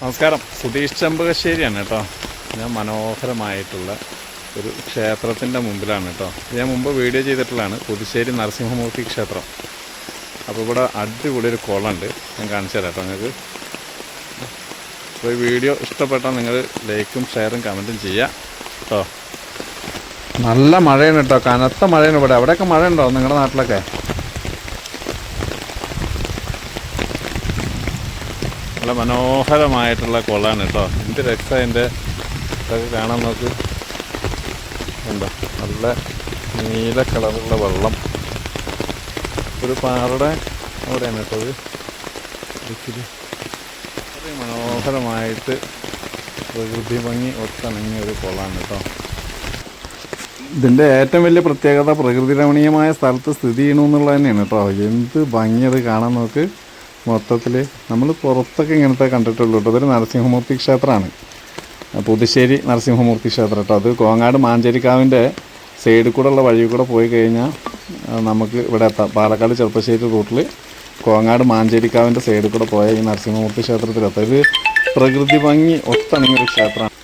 നമസ്കാരം. സുധീഷ് ചെമ്പകശ്ശേരിയാണ് കേട്ടോ. ഞാൻ മനോഹരമായിട്ടുള്ള ഒരു ക്ഷേത്രത്തിന്റെ മുമ്പിലാണ് കേട്ടോ. ഞാൻ മുമ്പ് വീഡിയോ ചെയ്തിട്ടുള്ളതാണ് പുതുശ്ശേരി നരസിംഹമൂർത്തി ക്ഷേത്രം. അപ്പോൾ ഇവിടെ അടിപൊളി ഒരു കുളമുണ്ട്. ഞാൻ കാണിച്ചു തരാം കേട്ടോ നിങ്ങൾക്ക്. അപ്പോൾ ഈ വീഡിയോ ഇഷ്ടപ്പെട്ടാൽ നിങ്ങൾ ലൈക്കും ഷെയറും കമന്റും ചെയ്യുക കേട്ടോ. നല്ല മഴയാണ് കേട്ടോ. കനത്ത മഴയാണ് ഇവിടെ. അവിടെയൊക്കെ മഴയുണ്ടോ നിങ്ങളുടെ നാട്ടിലൊക്കെ? നല്ല മനോഹരമായിട്ടുള്ള കുളമാണ് കേട്ടോ. എന്ത് രക്ഷ എന്റെ ഇതൊക്കെ കാണാൻ നോക്ക് എന്താ നല്ല നീല കളറുള്ള വെള്ളം. ഒരു പാറയുടെ അവിടെയാണ് കേട്ടോ ഇച്ചിരി വളരെ മനോഹരമായിട്ട് പ്രകൃതി ഭംഗി ഒത്തിണങ്ങിയ ഒരു കുളമാണ് കേട്ടോ. ഇതിന്റെ ഏറ്റവും വലിയ പ്രത്യേകത പ്രകൃതി രമണീയമായ സ്ഥലത്ത് സ്ഥിതി ചെയ്യണമെന്നുള്ളത് തന്നെയാണ് കേട്ടോ. എന്ത് ഭംഗി അത് കാണാൻ നോക്ക് മൊത്തത്തിൽ നമ്മൾ പുറത്തൊക്കെ ഇങ്ങനത്തെ കണ്ടിട്ടുള്ളൂ കേട്ടോ. അതൊരു നരസിംഹമൂർത്തി ക്ഷേത്രമാണ്. പുതുശ്ശേരി നരസിംഹമൂർത്തി ക്ഷേത്രം കേട്ടോ. അത് കോങ്ങാട് മാഞ്ചേരിക്കാവിന്റെ സൈഡിൽ കൂടെ ഉള്ള വഴി കൂടെ പോയി കഴിഞ്ഞാൽ നമുക്ക് ഇവിടെ എത്താം. പാലക്കാട് ചെറുപ്പശ്ശേരി റൂട്ടിൽ കോങ്ങാട് മാഞ്ചേരിക്കാവിന്റെ സൈഡിൽ കൂടെ പോയ ഈ നരസിംഹമൂർത്തി ക്ഷേത്രത്തിലെത്താം. ഇത് പ്രകൃതി ഭംഗി ഒത്തണിങ്ങൊരു ക്ഷേത്രമാണ്.